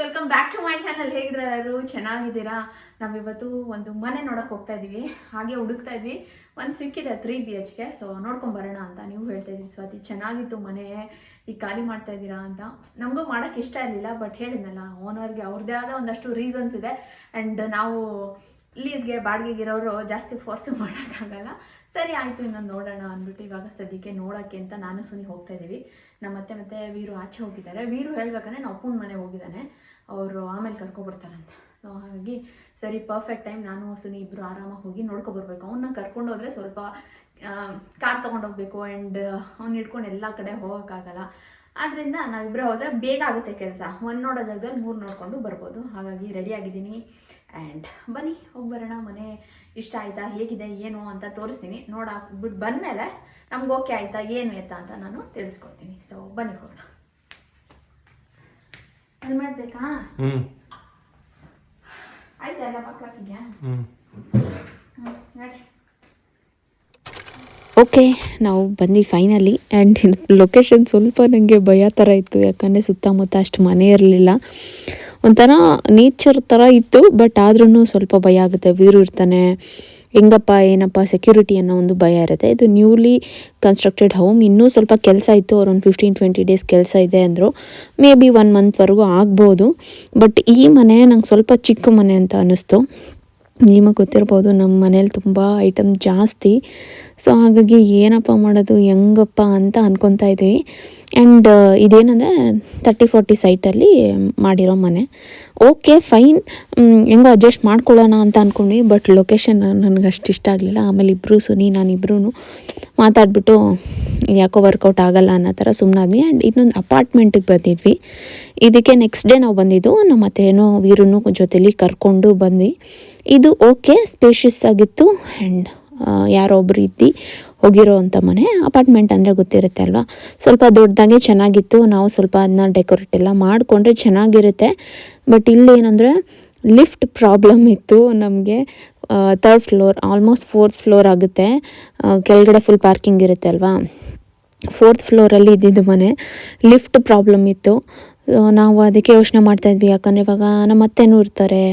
Welcome back to my channel ಹೇಗಿದ್ರೆ ಎಲ್ಲರೂ? ಚೆನ್ನಾಗಿದ್ದೀರಾ? ನಾವಿವತ್ತು ಒಂದು ಮನೆ ನೋಡಕ್ ಹೋಗ್ತಾ ಇದೀವಿ. ಹಾಗೆ ಹುಡುಕ್ತಾ ಇದ್ವಿ. ಒಂದು ಸಿಕ್ಕಿದೆ three B H K so ನೋಡ್ಕೊಂಬರೋಣ ಅಂತ ನೀವು ಹೇಳ್ತಾ ಸೊ ಸ್ವಾತಿ. ಚೆನ್ನಾಗಿತ್ತು ಮನೆ. ಈಗ ಖಾಲಿ ಮಾಡ್ತಾ ಇದ್ದೀರಾ ಅಂತ. ನಮಗೂ ಮಾಡೋಕ್ಕೆ ಇಷ್ಟ ಇರಲಿಲ್ಲ ಬಟ್ ಹೇಳಿದ್ನಲ್ಲ ಓನರ್ಗೆ ಅವ್ರದ್ದೇ ಆದ ಒಂದಷ್ಟು ರೀಸನ್ಸ್ ಇದೆ. ಆ್ಯಂಡ್ ನಾವು ಲೀಸ್ಗೆ ಬಾಡಿಗೆಗೆ ಇರೋರು ಜಾಸ್ತಿ ಫೋರ್ಸು ಮಾಡೋಕ್ಕಾಗಲ್ಲ ಸರಿ, ಆಯಿತು, ಇನ್ನೊಂದು ನೋಡೋಣ ಅಂದ್ಬಿಟ್ಟು ಇವಾಗ ಸದ್ಯಕ್ಕೆ ನೋಡೋಕ್ಕೆ ಅಂತ ನಾನು ಸುನಿ ಹೋಗ್ತಾ ಇದ್ದೀವಿ ನಮ್ಮ ಮತ್ತೆ ಮತ್ತೆ ವೀರು ಆಚೆ ಹೋಗಿದ್ದಾರೆ. ವೀರು ಹೇಳ್ಬೇಕಂದ್ರೆ, ನಾವು ಅಪ್ಪನ ಮನೆ ಹೋಗಿದ್ದಾನೆ. ಅವರು ಆಮೇಲೆ ಕರ್ಕೊಬರ್ತಾರಂತೆ. ಸೊ ಹಾಗಾಗಿ ಸರಿ ಪರ್ಫೆಕ್ಟ್ ಟೈಮ್ ನಾನು ಸುನಿ ಇಬ್ಬರು ಆರಾಮಾಗಿ ಹೋಗಿ ನೋಡ್ಕೊಬರ್ಬೇಕು. ಅವನ್ನ ಕರ್ಕೊಂಡು ಹೋದರೆ ಸ್ವಲ್ಪ ಕಾರ್ ತೊಗೊಂಡೋಗ್ಬೇಕು ಆ್ಯಂಡ್ ಅವ್ನು ಹಿಡ್ಕೊಂಡು ಎಲ್ಲ ಕಡೆ ಹೋಗೋಕ್ಕಾಗಲ್ಲ. ಆದ್ದರಿಂದ ನಾವಿಬ್ಬರೇ ಹೋದರೆ ಬೇಗ ಆಗುತ್ತೆ ಕೆಲಸ. ಒಂದು ನೋಡೋ ಜಾಗದಲ್ಲಿ ಮೂರು ನೋಡಿಕೊಂಡು ಬರ್ಬೋದು. ಹಾಗಾಗಿ ರೆಡಿ ಆಗಿದ್ದೀನಿ. ಆ್ಯಂಡ್ ಬನ್ನಿ, ಹೋಗಿ ಬರೋಣ. ಮನೆ ಇಷ್ಟ ಆಯಿತಾ? ಹೇಗಿದೆ? ಏನು ಅಂತ ತೋರಿಸ್ತೀನಿ. ನೋಡಾಕ್ಬಿಟ್ಟು ಬಂದಮೇಲೆ ನಮ್ಗೆ ಓಕೆ ಆಯಿತಾ? ಏನು ಎತ್ತ ಅಂತ ನಾನು ತಿಳಿಸ್ಕೊಡ್ತೀನಿ. ಸೊ ಬನ್ನಿ ಹೋಗೋಣ. ಹೆಲ್ಮೆಟ್ ಬೇಕಾ ಹ್ಮ್. ಆಯ್ತಾ ಎಲ್ಲ ಮಕ್ಕಳಾಕಿದ್ಯಾ ಹ್ಮ್. ಹ್ಞೂ ನಡಿ ಓಕೆ ನಾವು ಬಂದು ಫೈನಲಿ ಆ್ಯಂಡ್ ಲೊಕೇಶನ್ ಸ್ವಲ್ಪ ನನಗೆ ಭಯ ಥರ ಇತ್ತು ಯಾಕಂದರೆ ಸುತ್ತಮುತ್ತ ಅಷ್ಟು ಮನೆ ಇರಲಿಲ್ಲ. ಒಂಥರ ನೇಚರ್ ಥರ ಇತ್ತು ಬಟ್ ಆದ್ರೂ ಸ್ವಲ್ಪ ಭಯ ಆಗುತ್ತೆ. ಬಿದಿರು ಇರ್ತಾನೆ. ಹೆಂಗಪ್ಪ, ಏನಪ್ಪ ಸೆಕ್ಯೂರಿಟಿ ಅನ್ನೋ ಒಂದು ಭಯ ಇರುತ್ತೆ. ಇದು ನ್ಯೂಲಿ ಕನ್ಸ್ಟ್ರಕ್ಟೆಡ್ ಹೋಮ್ ಇನ್ನೂ ಸ್ವಲ್ಪ ಕೆಲಸ ಇತ್ತು. ಅವ್ರು ಒಂದು ಫಿಫ್ಟೀನ್ ಟ್ವೆಂಟಿ ಡೇಸ್ ಕೆಲಸ ಇದೆ ಅಂದರು. ಮೇ ಬಿ ಒನ್ ಮಂತ್ವರೆಗೂ ಆಗ್ಬೋದು. ಬಟ್ ಈ ಮನೆ ನಂಗೆ ಸ್ವಲ್ಪ ಚಿಕ್ಕ ಮನೆ ಅಂತ ಅನ್ನಿಸ್ತು ನಿಮಗೆ ಗೊತ್ತಿರ್ಬೋದು ನಮ್ಮ ಮನೇಲಿ ತುಂಬ ಐಟಮ್ ಜಾಸ್ತಿ. ಸೊ ಹಾಗಾಗಿ ಏನಪ್ಪ ಮಾಡೋದು, ಹೆಂಗಪ್ಪ ಅಂತ ಅಂದ್ಕೊತಾ ಇದ್ವಿ. ಆ್ಯಂಡ್ ಇದೇನಂದರೆ ತರ್ಟಿ ಫೋರ್ಟಿ ಸೈಟಲ್ಲಿ ಮಾಡಿರೋ ಮನೆ. ಓಕೆ ಫೈನ್ ಹೆಂಗೋ ಅಡ್ಜಸ್ಟ್ ಮಾಡ್ಕೊಳ್ಳೋಣ ಅಂತ ಅಂದ್ಕೊಂಡ್ವಿ ಬಟ್ ಲೊಕೇಶನ್ ನನಗೆ ಅಷ್ಟು ಇಷ್ಟ ಆಗಲಿಲ್ಲ. ಆಮೇಲೆ ಇಬ್ಬರು ಸುನಿ ನಾನಿಬ್ಬರೂ ಮಾತಾಡ್ಬಿಟ್ಟು ಯಾಕೋ ವರ್ಕೌಟ್ ಆಗಲ್ಲ ಅನ್ನೋ ಥರ ಸುಮ್ಮನಾದ್ವಿ ಆ್ಯಂಡ್ ಇನ್ನೊಂದು ಅಪಾರ್ಟ್ಮೆಂಟಿಗೆ ಬಂದಿದ್ವಿ. ಇದಕ್ಕೆ ನೆಕ್ಸ್ಟ್ ಡೇ ನಾವು ಬಂದಿದ್ದು. ನಮ್ಮ ಮತ್ತೇನೋ ವೀರನ್ನು ಜೊತೆಲಿ ಕರ್ಕೊಂಡು ಬಂದ್ವಿ. ಇದು ಓಕೆ ಸ್ಪೇಷಿಯಸ್ ಆಗಿತ್ತು. ಆ್ಯಂಡ್ ಯಾರೋ ಒಬ್ಬರು ಇದ್ದು ಹೋಗಿರೋ ಅಂಥ ಮನೆ. ಅಪಾರ್ಟ್ಮೆಂಟ್ ಅಂದರೆ ಗೊತ್ತಿರುತ್ತೆ ಅಲ್ವಾ? ಸ್ವಲ್ಪ ದೊಡ್ಡದಾಗೆ ಚೆನ್ನಾಗಿತ್ತು. ನಾವು ಸ್ವಲ್ಪ ಅದನ್ನ ಡೆಕೋರೇಟ್ ಎಲ್ಲ ಮಾಡಿಕೊಂಡ್ರೆ ಚೆನ್ನಾಗಿರುತ್ತೆ. ಬಟ್ ಇಲ್ಲೇನಂದರೆ ಲಿಫ್ಟ್ ಪ್ರಾಬ್ಲಮ್ ಇತ್ತು ನಮಗೆ. Third floor almost fourth floor ಆಗುತ್ತೆ. ಕೆಳಗಡೆ ಫುಲ್ ಪಾರ್ಕಿಂಗ್ ಇರುತ್ತೆ ಅಲ್ವಾ? ಫೋರ್ತ್ ಫ್ಲೋರಲ್ಲಿ ಇದ್ದಿದ್ದು ಮನೆ. ಲಿಫ್ಟ್ ಪ್ರಾಬ್ಲಮ್ ಇತ್ತು. ನಾವು ಅದಕ್ಕೆ ಯೋಚನೆ ಮಾಡ್ತಾಯಿದ್ವಿ ಯಾಕಂದರೆ ಇವಾಗ ನಮ್ಮ ಅತ್ತೆನೂ ಇರ್ತಾರೆ.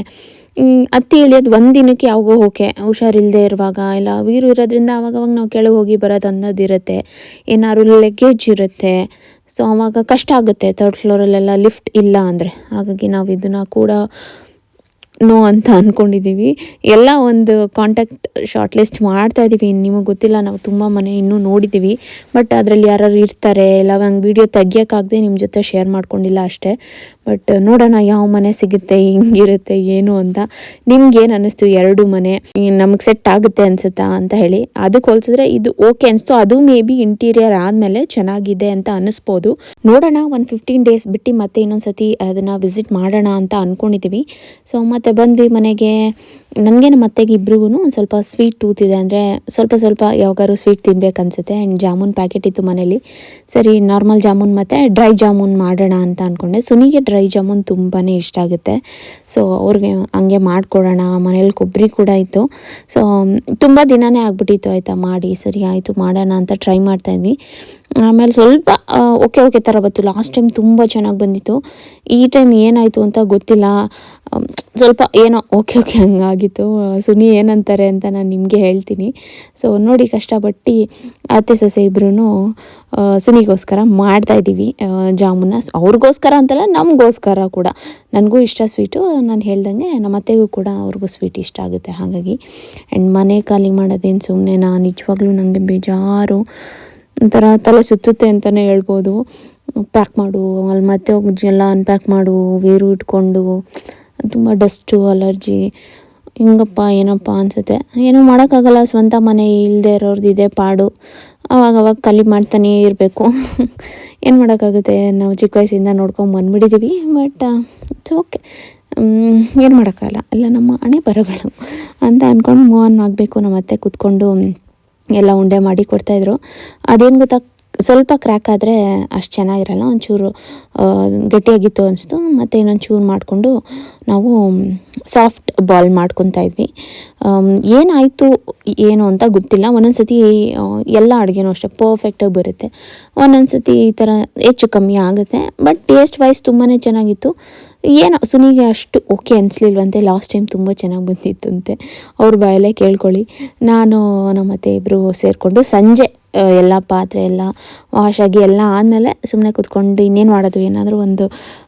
ಅತ್ತಿ ಇಳಿಯೋದು ಒಂದು ದಿನಕ್ಕೆ ಯಾವಾಗೋ ಓಕೆ ಹುಷಾರಿಲ್ಲದೆ ಇರುವಾಗ, ಇಲ್ಲ ವೀರು ಇರೋದ್ರಿಂದ ಅವಾಗವಾಗ ನಾವು ಕೆಳಗೆ ಹೋಗಿ ಬರೋದು ಅನ್ನೋದಿರುತ್ತೆ ಏನಾದ್ರು ಲಗೇಜ್ ಇರುತ್ತೆ. ಸೊ ಅವಾಗ ಕಷ್ಟ ಆಗುತ್ತೆ ತರ್ಡ್ ಫ್ಲೋರಲ್ಲೆಲ್ಲ ಲಿಫ್ಟ್ ಇಲ್ಲ ಅಂದರೆ. ಹಾಗಾಗಿ ನಾವು ಇದನ್ನು ಕೂಡ ನೋ ಅಂತ ಅಂದ್ಕೊಂಡಿದ್ದೀವಿ ಎಲ್ಲ ಒಂದು ಕಾಂಟ್ಯಾಕ್ಟ್ ಶಾರ್ಟ್ ಲಿಸ್ಟ್ ಮಾಡ್ತಾ ಇದ್ದೀವಿ ನಿಮಗೆ ಗೊತ್ತಿಲ್ಲ, ನಾವು ತುಂಬ ಮನೆ ಇನ್ನೂ ನೋಡಿದ್ದೀವಿ ಬಟ್ ಅದರಲ್ಲಿ ಯಾರು ಇರ್ತಾರೆ, ಇಲ್ಲ ಹಂಗೆ ವೀಡಿಯೋ ತೆಗಿಯೋಕ್ಕಾಗದೆ ನಿಮ್ಮ ಜೊತೆ ಶೇರ್ ಮಾಡ್ಕೊಂಡಿಲ್ಲ ಅಷ್ಟೇ. ಬಟ್ ನೋಡೋಣ ಯಾವ ಮನೆ ಸಿಗುತ್ತೆ, ಹಿಂಗಿರುತ್ತೆ, ಏನು ಅಂತ. ನಿಮ್ಗೆ ಏನು ಅನ್ನಿಸ್ತು ಎರಡು ಮನೆ? ನಮಗೆ ಸೆಟ್ ಆಗುತ್ತೆ ಅನ್ಸುತ್ತಾ ಅಂತ ಹೇಳಿ. ಅದಕ್ಕೆ ಹೋಲಿಸಿದ್ರೆ ಇದು ಓಕೆ ಅನಿಸ್ತು. ಅದು ಮೇ ಬಿ ಇಂಟೀರಿಯರ್ ಆದಮೇಲೆ ಚೆನ್ನಾಗಿದೆ ಅಂತ ಅನ್ನಿಸ್ಬೋದು. ನೋಡೋಣ, ಒಂದು ಫಿಫ್ಟೀನ್ ಡೇಸ್ ಬಿಟ್ಟು ಮತ್ತೆ ಇನ್ನೊಂದ್ಸತಿ ಅದನ್ನು ವಿಸಿಟ್ ಮಾಡೋಣ ಅಂತ ಅಂದ್ಕೊಂಡಿದ್ದೀವಿ ಸೊ ಮತ್ತೆ ಬಂದ್ವಿ ಮನೆಗೆ. ನನಗೆ ನಮ್ಮ ಅತ್ತೆಗೆ ಇಬ್ರಿಗೂ ಒಂದು ಸ್ವಲ್ಪ ಸ್ವೀಟ್ ಟೂತ್ ಇದೆ ಅಂದರೆ ಸ್ವಲ್ಪ ಸ್ವಲ್ಪ ಯಾವಾಗಾದ್ರು ಸ್ವೀಟ್ ತಿನ್ಬೇಕು ಅನ್ಸುತ್ತೆ. ಆ್ಯಂಡ್ ಜಾಮೂನ್ ಪ್ಯಾಕೆಟ್ ಇತ್ತು ಮನೇಲಿ. ಸರಿ ನಾರ್ಮಲ್ ಜಾಮೂನ್ ಮತ್ತು ಡ್ರೈ ಜಾಮೂನ್ ಮಾಡೋಣ ಅಂತ ಅಂದ್ಕೊಂಡೆ ಸುನಿಗೆ ಡ್ರೈ ಜಾಮೂನ್ ತುಂಬಾ ಇಷ್ಟ ಆಗುತ್ತೆ. ಸೊ ಅವ್ರಿಗೆ ಹಂಗೆ ಮಾಡಿಕೊಡೋಣ, ಮನೇಲಿ ಕೊಬ್ಬರಿ ಕೂಡ ಇತ್ತು. ಸೊ ತುಂಬ ದಿನವೇ ಆಗ್ಬಿಟ್ಟಿತ್ತು, ಆಯಿತಾ, ಮಾಡಿ, ಸರಿ, ಆಯಿತು, ಮಾಡೋಣ ಅಂತ ಟ್ರೈ ಮಾಡ್ತಾಯಿದ್ವಿ ಆಮೇಲೆ ಸ್ವಲ್ಪ ಓಕೆ ಓಕೆ ಥರ ಬಂತು. ಲಾಸ್ಟ್ ಟೈಮ್ ತುಂಬ ಚೆನ್ನಾಗಿ ಬಂದಿತ್ತು. ಈ ಟೈಮ್ ಏನಾಯಿತು ಅಂತ ಗೊತ್ತಿಲ್ಲ. ಸ್ವಲ್ಪ ಏನೋ, ಓಕೆ ಓಕೆ, ಹಂಗಾಗಿತ್ತು. ಸುನಿ ಏನಂತಾರೆ ಅಂತ ನಾನು ನಿಮಗೆ ಹೇಳ್ತೀನಿ. ಸೊ ನೋಡಿ ಕಷ್ಟಪಟ್ಟು ಅತ್ತೆ, ಸೊಸೆ ಇಬ್ಬರೂ ಸುನಿಗೋಸ್ಕರ ಮಾಡ್ತಾ ಇದ್ದೀವಿ. ಜಾಮೂನ. ಅವ್ರಿಗೋಸ್ಕರ ಅಂತಲ್ಲ, ನಮಗೋಸ್ಕರ ಕೂಡ. ನನಗೂ ಇಷ್ಟ ಸ್ವೀಟು, ನಾನು ಹೇಳ್ದಂಗೆ ನಮ್ಮ ಅತ್ತೆಗೂ ಕೂಡ ಅವ್ರಿಗೂ ಸ್ವೀಟ್ ಇಷ್ಟ ಆಗುತ್ತೆ ಹಾಗಾಗಿ. ಆ್ಯಂಡ್ ಮನೆ ಖಾಲಿ ಮಾಡೋದೇನು ಸುಮ್ಮನೆ ನಾನು ನಿಜವಾಗ್ಲೂ ನನಗೆ ಬೇಜಾರು. ಒಂಥರ ತಲೆ ಸುತ್ತುತ್ತೆ ಅಂತಲೇ ಹೇಳ್ಬೋದು. ಪ್ಯಾಕ್ ಮಾಡು, ಅಲ್ಲಿ ಮತ್ತೆ ಹೋಗಿ ಎಲ್ಲ ಅನ್ಪ್ಯಾಕ್ ಮಾಡು, ವೇರು ಇಟ್ಕೊಂಡು. ತುಂಬ ಡಸ್ಟು ಅಲರ್ಜಿ ಹಿಂಗಪ್ಪ, ಏನಪ್ಪ ಅನಿಸುತ್ತೆ? ಏನೂ ಮಾಡೋಕ್ಕಾಗಲ್ಲ, ಸ್ವಂತ ಮನೆ ಇಲ್ಲದೆ ಇರೋರ್ದು ಇದೆ, ಪಾಡು. ಅವಾಗ ಅವಾಗ ಖಾಲಿ ಮಾಡ್ತಾನೇ ಇರಬೇಕು. ಏನು ಮಾಡೋಕ್ಕಾಗುತ್ತೆ? ನಾವು ಚಿಕ್ಕ ವಯಸ್ಸಿಂದ ನೋಡ್ಕೊಂಡು ಬಂದ್ಬಿಟ್ಟಿದ್ದೀವಿ ಬಟ್ ಇಟ್ಸ್ ಓಕೆ ಏನು ಮಾಡೋಕ್ಕಾಗಲ್ಲ. ಎಲ್ಲ ನಮ್ಮ ಹಣೆ ಬರಗಳು. ಅಂತ ಅಂದ್ಕೊಂಡು ಮೂವ್ ಆನ್ ಆಗಬೇಕು, ನಮ್ಮ ಅತ್ತೆ ಕೂತ್ಕೊಂಡು ಎಲ್ಲ ಉಂಡೆ ಮಾಡಿ ಕೊಡ್ತಾಯಿದ್ರು ಅದೇನು ಗೊತ್ತಾ? ಸ್ವಲ್ಪ ಕ್ರ್ಯಾಕ್ ಆದರೆ ಅಷ್ಟು ಚೆನ್ನಾಗಿರಲ್ಲ, ಒಂಚೂರು ಗಟ್ಟಿಯಾಗಿತ್ತು ಅನಿಸ್ತು. ಮತ್ತು ಇನ್ನೊಂದು ಚೂರು ಮಾಡಿಕೊಂಡು ನಾವು ಸಾಫ್ಟ್ ಬಾಲ್ ಮಾಡ್ಕೊತಾ ಇದ್ವಿ. ಏನಾಯಿತು, ಏನು ಅಂತ ಗೊತ್ತಿಲ್ಲ. ಒಂದೊಂದು ಸತಿ ಎಲ್ಲ ಅಡುಗೆನೂ ಅಷ್ಟೇ ಪರ್ಫೆಕ್ಟಾಗಿ ಬರುತ್ತೆ. ಒಂದೊಂದು ಸತಿ ಈ ಥರ ಹೆಚ್ಚು ಕಮ್ಮಿ ಆಗುತ್ತೆ. ಬಟ್ ಟೇಸ್ಟ್ ವೈಸ್ ತುಂಬಾ ಚೆನ್ನಾಗಿತ್ತು. ಏನೋ, ಸುನಿಗೆ ಅಷ್ಟು ಓಕೆ ಅನಿಸ್ಲಿಲ್ವಂತೆ. ಲಾಸ್ಟ್ ಟೈಮ್ ತುಂಬ ಚೆನ್ನಾಗಿ ಬಂದಿತ್ತಂತೆ. ಅವ್ರ ಬಾಯಲ್ಲೇ ಕೇಳ್ಕೊಳ್ಳಿ. ನಾನು ನಮ್ಮ ಅತ್ತೆ ಇಬ್ಬರು ಸೇರಿಕೊಂಡು ಸಂಜೆ ಎಲ್ಲ ಪಾತ್ರೆ ಎಲ್ಲ ವಾಶ್ ಆಗಿ ಎಲ್ಲ ಆದಮೇಲೆ ಸುಮ್ಮನೆ ಕೂತ್ಕೊಂಡು ಇನ್ನೇನು ಮಾಡೋದು, ಏನಾದರೂ ಒಂದು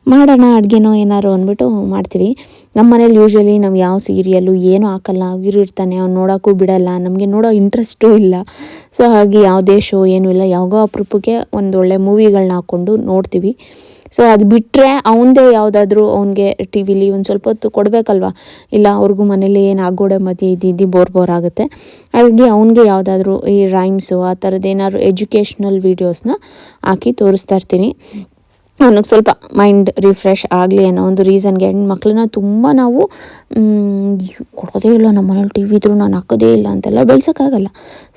ಮಾಡೋಣ, ಅಡುಗೆನೋ ಏನಾದ್ರು ಅಂದ್ಬಿಟ್ಟು ಮಾಡ್ತೀವಿ. ನಮ್ಮ ಮನೇಲಿ ಯೂಶ್ವಲಿ ನಾವು ಯಾವ ಸೀರಿಯಲ್ಲು ಏನೂ ಹಾಕಲ್ಲ. ವೀರು ಇರ್ತಾನೆ, ಅವ್ನು ನೋಡೋಕ್ಕೂ ಬಿಡಲ್ಲ. ನಮಗೆ ನೋಡೋ ಇಂಟ್ರೆಸ್ಟೂ ಇಲ್ಲ. ಸೊ ಹಾಗೆ ಯಾವುದೇ ಶೋ ಏನೂ ಇಲ್ಲ. ಯಾವಾಗೋ ಅಪರೂಪಕ್ಕೆ ಒಂದು ಒಳ್ಳೆ ಮೂವಿಗಳನ್ನ ಹಾಕ್ಕೊಂಡು ನೋಡ್ತೀವಿ. ಸೊ ಅದು ಬಿಟ್ಟರೆ ಅವನದೇ ಯಾವುದಾದ್ರೂ ಅವನಿಗೆ ಟಿ ವಿಲಿ ಒಂದು ಸ್ವಲ್ಪ ಹೊತ್ತು ಕೊಡಬೇಕಲ್ವಾ? ಇಲ್ಲ, ಅವ್ರಿಗೂ ಮನೇಲಿ ಏನು ಆಗೋಡೆ ಮಧ್ಯೆ ಇದ್ದಿದ್ದು ಬೋರ್ ಬೋರ್ ಆಗುತ್ತೆ. ಹಾಗಾಗಿ ಅವನಿಗೆ ಯಾವುದಾದ್ರೂ ಈ ರೈಮ್ಸು ಆ ಥರದ್ದು ಏನಾದ್ರು ಎಜುಕೇಷ್ನಲ್ ವೀಡಿಯೋಸ್ನ ಹಾಕಿ ತೋರಿಸ್ತಾ ಇರ್ತೀನಿ. ಅವನಿಗೆ ಸ್ವಲ್ಪ ಮೈಂಡ್ ರಿಫ್ರೆಶ್ ಆಗಲಿ ಅನ್ನೋ ಒಂದು ರೀಸನ್ಗೆ ಹೆಣ್ಮಕ್ಳನ್ನ ತುಂಬ ನಾವು ಕೊಡೋದೇ ಇಲ್ಲ, ನಮ್ಮ ಮನೇಲಿ ಟಿ ವಿ ಇದ್ರೂ ನಾನು ಹಾಕೋದೇ ಇಲ್ಲ ಅಂತೆಲ್ಲ ಬೆಳ್ಸೋಕ್ಕಾಗಲ್ಲ.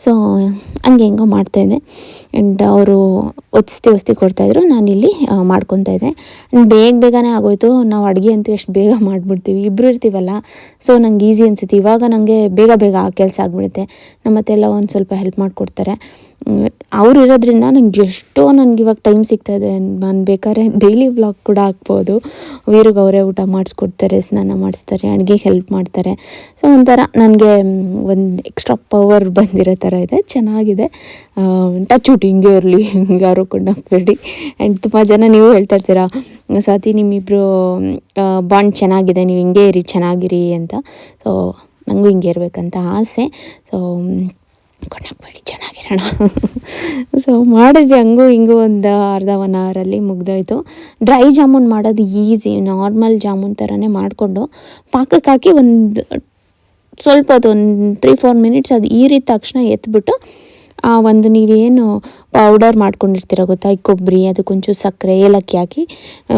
ಸೊ ಹಂಗೆ ಹೆಂಗೋ ಮಾಡ್ತಾಯಿದ್ದೆ ಆ್ಯಂಡ್ ಅವರು ಒತ್ತಿಸ್ತಿ ಒಸ್ತಿ ಕೊಡ್ತಾಯಿದ್ರು ನಾನಿಲ್ಲಿ ಮಾಡ್ಕೊತಾ ಇದ್ದೆ. ಆ್ಯಂಡ್ ಬೇಗ ಬೇಗನೆ ಆಗೋಯ್ತು. ನಾವು ಅಡುಗೆ ಅಂತೂ ಎಷ್ಟು ಬೇಗ ಮಾಡಿಬಿಡ್ತೀವಿ. ಇಬ್ಬರು ಇರ್ತೀವಲ್ಲ. ಸೊ ನಂಗೆ ಈಸಿ ಅನಿಸುತ್ತೆ. ಇವಾಗ ನನಗೆ ಬೇಗ ಬೇಗ ಆ ಕೆಲಸ ಆಗಿಬಿಡುತ್ತೆ. ನಮ್ಮ ಮತ್ತೆಲ್ಲ ಒಂದು ಸ್ವಲ್ಪ ಹೆಲ್ಪ್ ಮಾಡಿಕೊಡ್ತಾರೆ. ಅವ್ರು ಇರೋದ್ರಿಂದ ನಂಗೆ ಎಷ್ಟೋ ನನಗೆ ಇವಾಗ ಟೈಮ್ ಸಿಗ್ತಾಯಿದೆ. ನಾನು ಬೇಕಾದ್ರೆ ಡೈಲಿ ವ್ಲಾಗ್ ಕೂಡ ಹಾಕ್ಬೋದು. ವೀರಿಗೆ ಅವರೇ ಊಟ ಮಾಡಿಸ್ಕೊಡ್ತಾರೆ, ಸ್ನಾನ ಮಾಡಿಸ್ತಾರೆ ಅಡುಗೆ ಹೆಲ್ಪ್ ಮಾಡ್ತಾರೆ. ಸೊ ಒಂಥರ ನನಗೆ ಒಂದು ಎಕ್ಸ್ಟ್ರಾ ಪವರ್ ಬಂದಿರೋ ಥರ ಇದೆ. ಚೆನ್ನಾಗಿದೆ. ಟಚ್ ಊಟ ಹಿಂಗೆ ಇರಲಿ ಯಾರು ಕೊಂಡೋಗ್ಬೇಡಿ ಆ್ಯಂಡ್ ತುಂಬ ಜನ ನೀವು ಹೇಳ್ತಾ ಇರ್ತೀರಾ, ಸ್ವಾತಿ ನಿಮ್ಮಿಬ್ಬರು ಬಾಂಡ್ ಚೆನ್ನಾಗಿದೆ, ನೀವು ಹಿಂಗೆ ಇರಿ, ಚೆನ್ನಾಗಿರಿ ಅಂತ. ಸೊ ನನಗೂ ಹಿಂಗೆ ಇರಬೇಕಂತ ಆಸೆ. ಸೊ ಕೊಂಡೋಗ್ಬೇಡಿ ಚೆನ್ನಾಗಿರೋಣ. ಸೊ ಮಾಡಿದ್ವಿ ಹಂಗೂ ಹಿಂಗೂ ಒಂದು ಅರ್ಧ ಒನ್ ಅವರಲ್ಲಿ ಮುಗ್ದೋಯ್ತು. ಡ್ರೈ ಜಾಮೂನ್ ಮಾಡೋದು ಈಸಿ ನಾರ್ಮಲ್ ಜಾಮೂನ್ ಥರನೇ ಮಾಡಿಕೊಂಡು ಪಾಕಕ್ಕೆ ಹಾಕಿ ಒಂದು ಸ್ವಲ್ಪ ಅದು ಒಂದು ತ್ರೀ ಫೋರ್ ಮಿನಿಟ್ಸ್ ಅದು ಈರಿದ ತಕ್ಷಣ ಎತ್ಬಿಟ್ಟು ಒಂದು ನೀವೇನು ಪೌಡರ್ ಮಾಡ್ಕೊಂಡಿರ್ತೀರ ಗೊತ್ತಾ? ಈ ಕೊಬ್ಬರಿ, ಅದಕ್ಕೊಂಚೂರು ಸಕ್ಕರೆ, ಏಲಕ್ಕಿ ಹಾಕಿ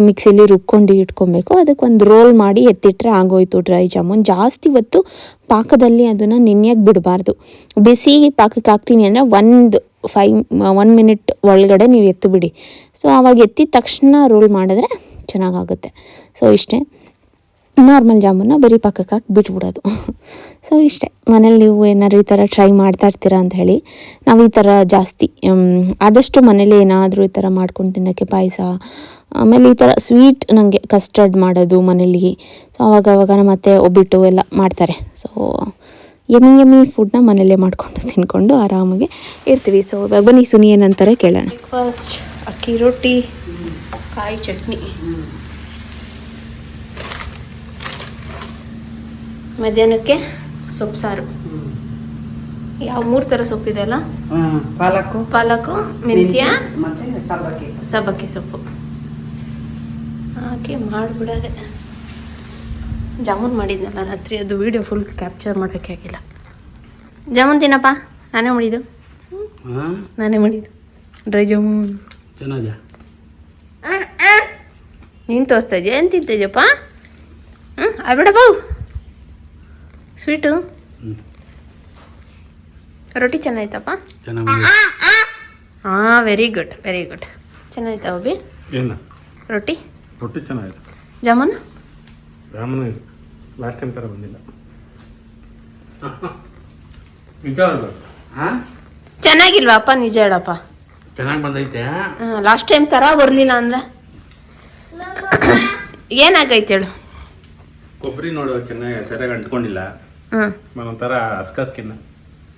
ಮಿಕ್ಸಿಲಿ ರುಬ್ಕೊಂಡು ಇಟ್ಕೊಬೇಕು. ಅದಕ್ಕೆ ಒಂದು ರೋಲ್ ಮಾಡಿ ಎತ್ತಿಟ್ರೆ ಆಗೋಯ್ತು ಡ್ರೈ ಜಾಮೂನ್ ಜಾಸ್ತಿ ಹೊತ್ತು ಪಾಕದಲ್ಲಿ ಅದನ್ನು ನೆನೆಯಕ್ಕೆ ಬಿಡಬಾರ್ದು. ಬಿಸಿ ಪಾಕಕ್ಕೆ ಹಾಕ್ತೀನಿ ಅಂದರೆ ಒಂದು ಫೈವ್ ಒನ್ ಮಿನಿಟ್ ಒಳಗಡೆ ನೀವು ಎತ್ತು ಬಿಡಿ ಸೊ ಆವಾಗ ಎತ್ತಿದ ತಕ್ಷಣ ರೋಲ್ ಮಾಡಿದ್ರೆ ಚೆನ್ನಾಗಾಗುತ್ತೆ. ಸೊ ಇಷ್ಟೇ. ನಾರ್ಮಲ್ ಜಾಮೂನ ಬರೀ ಪಾಕಕ್ಕೆ ಹಾಕಿ ಬಿಟ್ಬಿಡೋದು. ಸೊ ಇಷ್ಟೇ. ಮನೇಲಿ ನೀವು ಏನಾದ್ರು ಈ ಥರ ಟ್ರೈ ಮಾಡ್ತಾ ಇರ್ತೀರಾ ಅಂತ ಹೇಳಿ, ನಾವು ಈ ಥರ ಜಾಸ್ತಿ ಆದಷ್ಟು ಮನೇಲಿ ಏನಾದರೂ ಈ ಥರ ಮಾಡ್ಕೊಂಡು ತಿನ್ನೋಕ್ಕೆ ಪಾಯಸ, ಆಮೇಲೆ ಈ ಥರ ಸ್ವೀಟ್ ನನಗೆ ಕಸ್ಟರ್ಡ್ ಮಾಡೋದು ಮನೇಲಿ. ಸೊ ಅವಾಗ ಅವಾಗ ನಮ್ಮ ಒಬ್ಬಿಟ್ಟು ಎಲ್ಲ ಮಾಡ್ತಾರೆ. ಸೊ ಯಮ್ಮಿ ಯಮಿ ಫುಡ್ನ ಮನೇಲೇ ಮಾಡಿಕೊಂಡು ತಿನ್ಕೊಂಡು ಆರಾಮಾಗಿ ಇರ್ತೀವಿ. ಸೊ ಇವಾಗ ಬನ್ನಿ, ಸುನಿ ಏನಂತಾರೆ ಕೇಳೋಣ. ಬ್ರೇಕ್ಫಾಸ್ಟ್ ಅಕ್ಕಿ ರೊಟ್ಟಿ, ಕಾಯಿ ಚಟ್ನಿ. ಮಧ್ಯಾಹ್ನಕ್ಕೆ? ಸೊಪ್ಪು ಸಾರು. ಯಾವ ಮೂರು ಥರ ಸೊಪ್ಪಿದೆ ಅಲ್ಲ? ಪಾಲಕ್. ಪಾಲಕು ಮೆಂತ್ಯ ಸಬ್ಬಕ್ಕಿ. ಸೊಪ್ಪು. ಹಾಕಿ ಮಾಡ್ಬಿಡದೆ. ಜಾಮೂನ್ ಮಾಡಿದ್ನಲ್ಲ ರಾತ್ರಿ ಅದು ವಿಡಿಯೋ ಫುಲ್ ಕ್ಯಾಪ್ಚರ್ ಮಾಡೋಕ್ಕೆ ಆಗಿಲ್ಲ. ಜಾಮೂನ್ ತಿನ್ನಪ್ಪ ನಾನೇ ಮಾಡಿದ್ದು. ನಾನೇ ಮಾಡಿದ್ದು. ಡ್ರೈ ಜಾಮೂನ್. ನೀನು ತೋರಿಸ್ತಾ ಇದೆಯಾ? ಏನು ತಿಂತಿದ್ಯಪ್ಪ ಹ್ಞೂ ಬಾವು ಸ್ವೀಟು ರೊಟ್ಟಿ ಚೆನ್ನಾಯ್ತಪ್ಪ? ಚೆನ್ನಾಗಿ ಹಾಂ ವೆರಿ ಗುಡ್ ವೆರಿ ಗುಡ್ ಚೆನ್ನಾಯ್ತಾ ಒಬ್ಬಿ ಏನು? ರೊಟ್ಟಿ? ರೊಟ್ಟಿ ಚೆನ್ನಾಗಿದೆ. ಜಾಮೂನ್? ರಾಮನ ಲಾಸ್ಟ್ ಟೈಮ್ ಥರ ಬಂದಿಲ್ಲ. ನಿಜ ಹಾಂ? ಚೆನ್ನಾಗಿಲ್ವಾ ಅಪ್ಪ ನಿಜ ಹೇಳಪ್ಪ. ಚೆನ್ನಾಗಿ ಬಂದೈತೆ? ಲಾಸ್ಟ್ ಟೈಮ್ ಥರ ಬರಲಿಲ್ಲ ಅಂದ್ರೆ? ಏನಾಗೈತೆ ಹೇಳು? ಕೊಬ್ಬರಿ ನೋಡು ಚೆನ್ನಾಗಿ ಸರಿಯಾಗಿ ಅಂಟ್ಕೊಂಡಿಲ್ಲ. ಹ್ಞೂ ಒಂಥರ ಹಸ್ಕಸ್ಕಿನ್ನ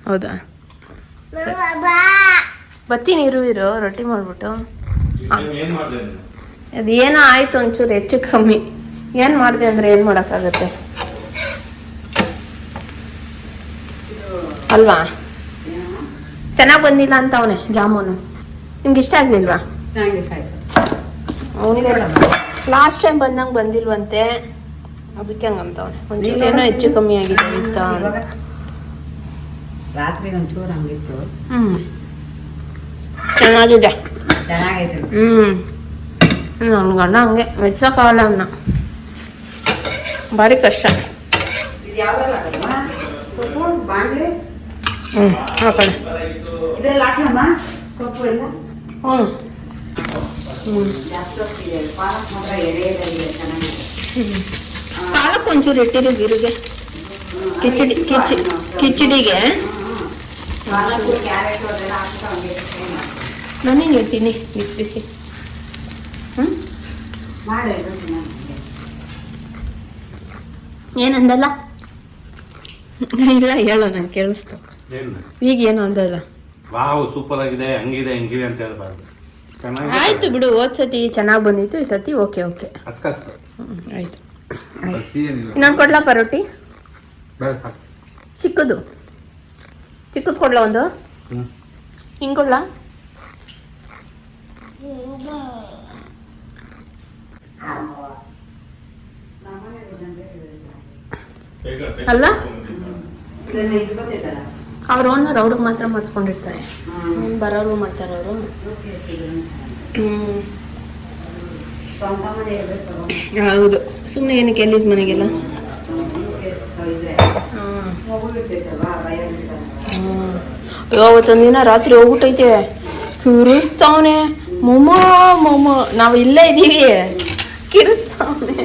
ಹೌದಾ? ಸರಿ. ಬತ್ತೀನಿ ಇರು ಇರು ರೊಟ್ಟಿ ಮಾಡಿಬಿಟ್ಟು. ಅದು ಏನೋ ಆಯ್ತು ಒಂಚೂರು ಹೆಚ್ಚು ಕಮ್ಮಿ. ಏನು ಮಾಡಿದೆ ಅಂದರೆ ಏನು ಮಾಡೋಕ್ಕಾಗತ್ತೆ? ಅಲ್ವಾ? ಚೆನ್ನಾಗಿ ಬಂದಿಲ್ಲ ಅಂತ ಅವನೇ ಜಾಮೂನು. ನಿಮ್ಗೆ ಇಷ್ಟ ಆಗಲಿಲ್ವಾ? ಅವನಿಗೆ ಲಾಸ್ಟ್ ಟೈಮ್ ಬಂದಂಗೆ ಬಂದಿಲ್ವಂತೆ. ಅದಕ್ಕೆ ಹಂಗಂತವನೆ. ಒಂಚೂರು ಏನೋ ಹೆಚ್ಚು ಕಮ್ಮಿ ಆಗಿದೆ ಅಂತ ರಾತ್ರಿ ಒಂಚೂರು ಹಂಗಿತ್ತು. ಹ್ಞೂ ಚೆನ್ನಾಗಿದೆ. ಚೆನ್ನಾಗೈತೆ. ಹ್ಞೂ ನನ್ನ ಗಂಡ ಹಂಗೆ ಮೆಚ್ಚಕ್ಕಾಗಲ್ಲ ಅವನ್ನ ಭಾರಿ ಕಷ್ಟ. ಹ್ಞೂ ಸೊಪ್ಪು ಬಾಣಲೆ ಹ್ಞೂ ಹ್ಞೂ ಪಾಲಕ್ ಒಂಚೂರು ಇಟ್ಟಿರಿ ಬಿರುಗೆ ಕಿಚಡಿ ಕಿಚಿ ಕಿಚಡಿಗೆ. ನಾನೇನು ಇಡ್ತೀನಿ ಬಿಸಿ ಬಿಸಿ. ಹ್ಞೂ ಏನಂದಲ್ಲ? ಇಲ್ಲ ಹೇಳು ನಾನು ಕೇಳಿಸ್ತು. ಈಗ ಏನು ಅಂದಲ್ಲ? ವಾವ್ ಸೂಪರ್ ಆಗಿದೆ ಹಂಗಿದೆ ಹಂಗಿದೆ ಅಂತ ಹೇಳ್ಬಾರ್ದು. ಆಯ್ತು ಬಿಡು ಹೋದ್ ಸತಿ ಚೆನ್ನಾಗಿ ಬಂದಿತ್ತು ಈ ಸತಿ ಓಕೆ ಓಕೆ. ಆಯ್ತು. ಇನ್ನೊಂದು ಕೊಡ್ಲಾ ಪರೋಟಿ? ಚಿಕ್ಕದು. ಚಿಕ್ಕದು ಕೊಡ್ಲಾ ಒಂದು? ಹಿಂಗ್ ಕೊಡ್ಲಾ? ಅಲ್ವಾ ಅವ್ರ ಓನರ್ ಅವ್ರಿಗೆ ಮಾತ್ರ ಮಾಡಿಸ್ಕೊಂಡಿರ್ತಾರೆ. ಬರೋರು ಮಾಡ್ತಾರೆ ಅವರು ಹ್ಮ್. ಹೌದು. ಸುಮ್ಮನೆ ಏನಕ್ಕೆ ಎಲ್ಲಿಸ್ ಮನೆಗೆಲ್ಲ? ಇದ್ರೆ ಮಗು ದಿನ ಅಯ್ಯೋ ರಾತ್ರಿ ಹೋಗ್ಬಿಟ್ಟೈತೆ. ಕಿರಿಸ್ತಾವನೆ. ಮೊಮ್ಮ ಮೊಮ್ಮ ನಾವು ಇಲ್ಲೇ ಇದ್ದೀವಿ ಕಿರಿಸ್ತಾವನೆ.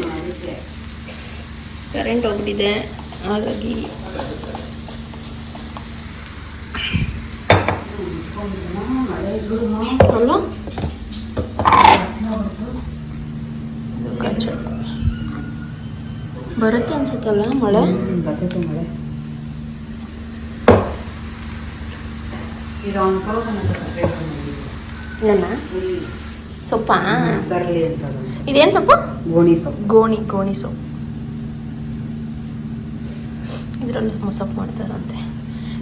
ಕರೆಂಟ್ ಹೋಗ್ಬಿಟ್ಟಿದೆ. ಹಾಗಾಗಿ ಅಲ್ವಾ ಕಚ್ಚ. ಬರುತ್ತೆ ಅನ್ಸುತ್ತಲ್ಲ ಮಳೆ? ಬರ್ತೈತೆ ಮಳೆ ಏನ? ಸೊಪ್ಪಾ? ಬರಲಿ ಅಂತ. ಇದೇನು ಸೊಪ್ಪು? ಗೋಣಿ ಸೊಪ್ಪು. ಗೋಣಿ ಗೋಣಿ ಸೊಪ್ಪು. ಇದರಲ್ಲಿ ಮೊಸಪ್ಪು ಮಾಡ್ತಾರಂತೆ.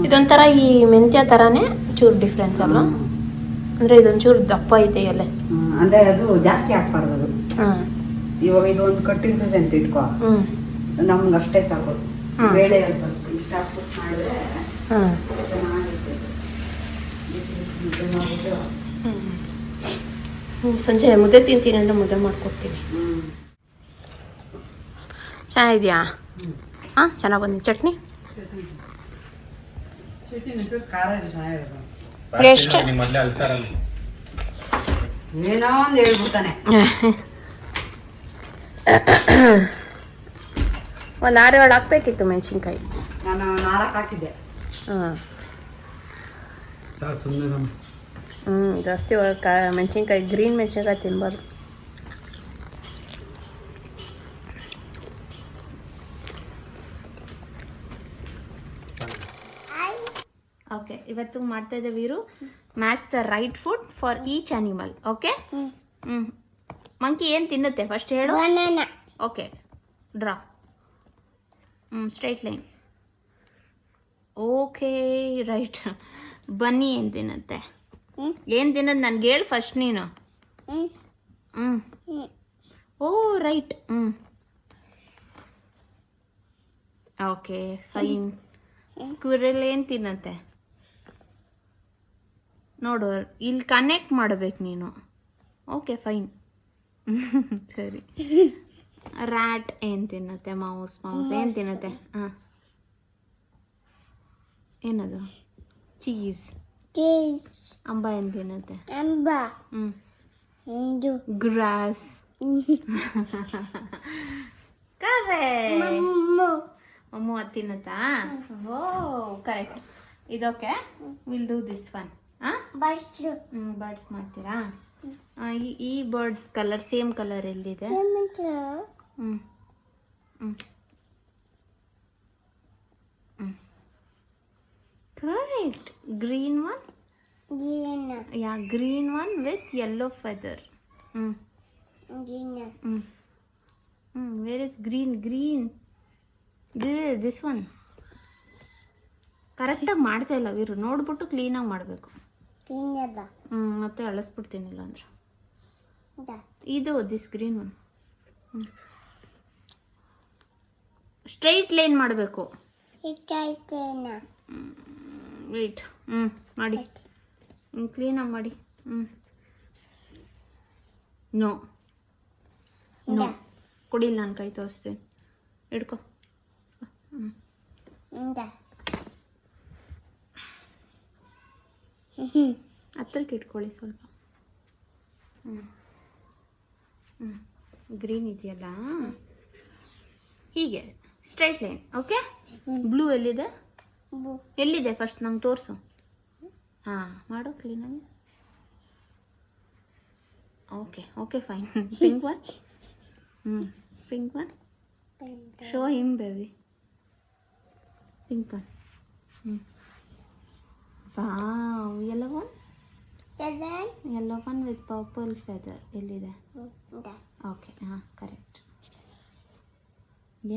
ಇದೊಂಥರ ಈ ಮೆಂತ್ಯ ಥರನೇ ಚೂರು ಡಿಫ್ರೆನ್ಸ್ ಅಲ್ಲ ಅಂದರೆ ಇದೊಂಚೂರು ದಪ್ಪ ಐತೆ ಎಲೆ. ಅಂದರೆ ಅಂದ್ರೆ ಅದು ಜಾಸ್ತಿ ಹಾಕ್ಬಾರ್ದು ಅದು. ಹಾಂ. ಇವಾಗ ಇದು ಒಂದು ಕಟ್ಟಿರ್ತದೆ ಅಂತ ಇಟ್ಕೋ. ಹ್ಞೂ ನಮ್ಗೆ ಅಷ್ಟೇ ಸಾಕು. ಬೇಳೆ ಅಂತ ಇಷ್ಟ ಹಾಕ್ಬಿಟ್ಟು ಮಾಡಿದ್ರೆ ಸಂಜೆ ಮುದ್ದೆ ತಿಂತೀನಿ ಅಂದರೆ ಮುದ್ದೆ ಮಾಡ್ಕೊಡ್ತೀನಿ. ಹ್ಮ್. ಚೆನ್ನಾಗಿದೆಯಾ? ಹಾಂ ಚೆನ್ನಾಗಿ ಬಂದಿ ಚಟ್ನಿ? ಖಾರ ಇದೆ ಚೆನ್ನಾಗಿರುತ್ತೆ. ಎಷ್ಟು? ಏನೋ ಒಂದು ಹೇಳ್ಬಿಡ್ತಾನೆ. ಒಂದು ಆರು ಏಳು ಹಾಕ್ಬೇಕಿತ್ತು ಮೆಣಸಿನ್ಕಾಯಿ. ನಾನು ನಾಲ್ಕು ಹಾಕಿದ್ದೆ. ಹಾಂ. ಹ್ಞೂ ಜಾಸ್ತಿ ಕಾ ಮೆಣಸಿನ್ಕಾಯಿ ಗ್ರೀನ್ ಮೆಣಸಿನ್ಕಾಯಿ ತಿನ್ಬಾರ್ದು. ಓಕೆ ಇವತ್ತು ಮಾಡ್ತಾ ಇದ್ದೇವೆ Veeru match the right food for each animal okay ಹ್ಞೂ ಮಂಕಿ ಏನು ತಿನ್ನುತ್ತೆ? ಫಸ್ಟ್ ಹೇಳು. ಓಕೆ ಡ್ರಾ ಹ್ಞೂ ಸ್ಟ್ರೈಟ್ ಲೈನ್ ಓಕೆ ರೈಟ್ ಬನ್ನಿ ಏನು ತಿನ್ನುತ್ತೆ? ಏನು ತಿನ್ನೋದು ನನಗೆ ಹೇಳು ಫಸ್ಟ್ ನೀನು. ಹ್ಞೂ ಓ ರೈಟ್ ಹ್ಞೂ ಓಕೆ ಫೈನ್ ಸ್ಕೂರಲ್ಲಿ ಏನು ತಿನ್ನತ್ತೆ? ನೋಡು ಇಲ್ಲಿ ಕನೆಕ್ಟ್ ಮಾಡಬೇಕು ನೀನು. ಓಕೆ ಫೈನ್ ಸರಿ. ರ್ಯಾಟ್ ಏನು ತಿನ್ನತ್ತೆ? ಮೌಸ್ ಮೌಸ್ ಏನು ತಿನ್ನತ್ತೆ? ಹಾಂ. ಏನದು? ಚೀಸ್ ಅಂಬ ಏನು ತಿನ್ನತ್ತೆ? ಹ್ಞೂ ಗ್ರಾಸ್ ಕರೆ ಅಮ್ಮ ಅದು ತಿನ್ನತ್ತಾ? ಓ ಕರೆಕ್ಟ್ ಇದೋಕೆ ವಿಲ್ ಡೂ ದಿಸ್ ಒನ್ ಹಾಂ? ಹ್ಞೂ ಬರ್ಡ್ಸ್ ಮಾಡ್ತೀರಾ? ಈ ಈ ಬರ್ಡ್ ಕಲರ್ ಸೇಮ್ ಕಲರ್ ಎಲ್ಲಿದೆ? ಹ್ಞೂ ಹ್ಞೂ ಹ್ಞೂ correct green one yeah green one with yellow feather ಹ್ಞೂ ಹ್ಞೂ ಹ್ಞೂ where is green green this one ಕರೆಕ್ಟಾಗಿ ಮಾಡ್ತಾ ಇಲ್ಲ ವೀರು. ನೋಡ್ಬಿಟ್ಟು ಕ್ಲೀನಾಗಿ ಮಾಡಬೇಕು. ಹ್ಞೂ ಮತ್ತೆ ಅಳಿಸ್ಬಿಡ್ತೀನಿ ಇಲ್ಲಾಂದ್ರೆ ಇದು. This green one straight line ಮಾಡಬೇಕು. ವೆಯ್ಟ್ ಹ್ಞೂ ಮಾಡಿ. ಹ್ಞೂ ಕ್ಲೀನಾಗಿ ಮಾಡಿ. ಹ್ಞೂ ನೋ ನೋ ಕೊಡಿಲ್ಲ ನಾನು ಕೈ ತೋರಿಸ್ತೀನಿ. ಹತ್ರಕ್ಕೆ ಇಟ್ಕೊಳ್ಳಿ ಸ್ವಲ್ಪ. ಹ್ಞೂ. ಹ್ಞೂ. ಗ್ರೀನ್ ಇದೆಯಲ್ಲ? ಹೀಗೆ. Straight line. ಓಕೆ? ಬ್ಲೂ ಎಲ್ಲಿದೆ? ಎಲ್ಲಿದೆ ಫಸ್ಟ್ ನಂಗೆ ತೋರಿಸು. ಹಾಂ ಮಾಡು ಕ್ಲೀನಾಗಿ okay okay fine. Pink one ಹ್ಞೂ pink one show him baby pink one ಹ್ಞೂ wow yellow one yellow one with purple feather ಎಲ್ಲಿದೆ? ಓಕೆ ಹಾಂ correct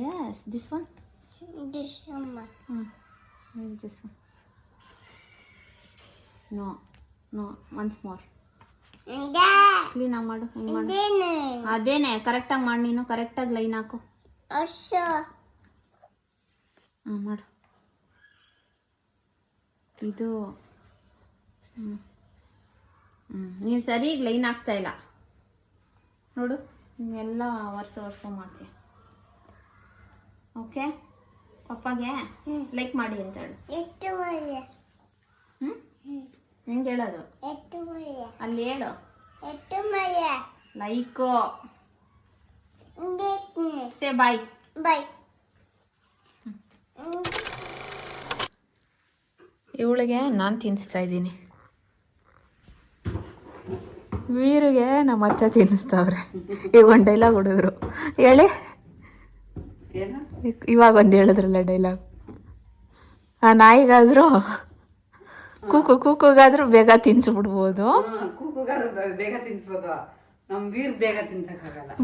yes this one this one no no once more ಕ್ಲೀನಾಗಿ ಮಾಡು ಹಿಂಗೆ ಮಾಡು. ಅದೇನೆ ಕರೆಕ್ಟಾಗಿ ಮಾಡಿ ನೀನು ಕರೆಕ್ಟಾಗಿ ಲೈನ್ ಹಾಕು. ಹಾಂ ಮಾಡು. ಇದು ಹ್ಞೂ ಹ್ಞೂ ನೀವು ಸರಿಯಾಗಿ ಲೈನ್ ಆಗ್ತಾ ಇಲ್ಲ. ನೋಡು ಎಲ್ಲ ವರ್ಷ ವರ್ಷ ಮಾಡ್ತೀಯ. ಓಕೆ ಪಪ್ಪಾಗೆ ಲೈಕ್ ಮಾಡಿ ಅಂತ ಹೇಳು. ಹ್ಞೂ ಹೆಂಗೆ ಹೇಳೋದು? ಅಲ್ಲಿ ಹೇಳು. ಲೈಕು ಸೇ ಬಾಯ್ ಬಾಯ್ ಇವಳಿಗೆ ನಾನು ತಿನ್ನಿಸ್ತಾ ಇದ್ದೀನಿ. ವೀರಿಗೆ ನಮ್ಮ ಅತ್ತೆ ತಿನ್ನಿಸ್ತಾವ್ರೆ ಈಗ ಒಂದು ಡೈಲಾಗ್ ಹೊಡಿದ್ರು ಹೇಳಿ. ಏನು? ಇವಾಗ ಒಂದು ಹೇಳಿದ್ರಲ್ಲ ಡೈಲಾಗ್ ಆ ನಾಯಿಗಾದರೂ ಕೂಕು ಕೂಕುಗಾದ್ರೂ ಬೇಗ ತಿನ್ಸಕ್ಕಾಗಲ್ಲ.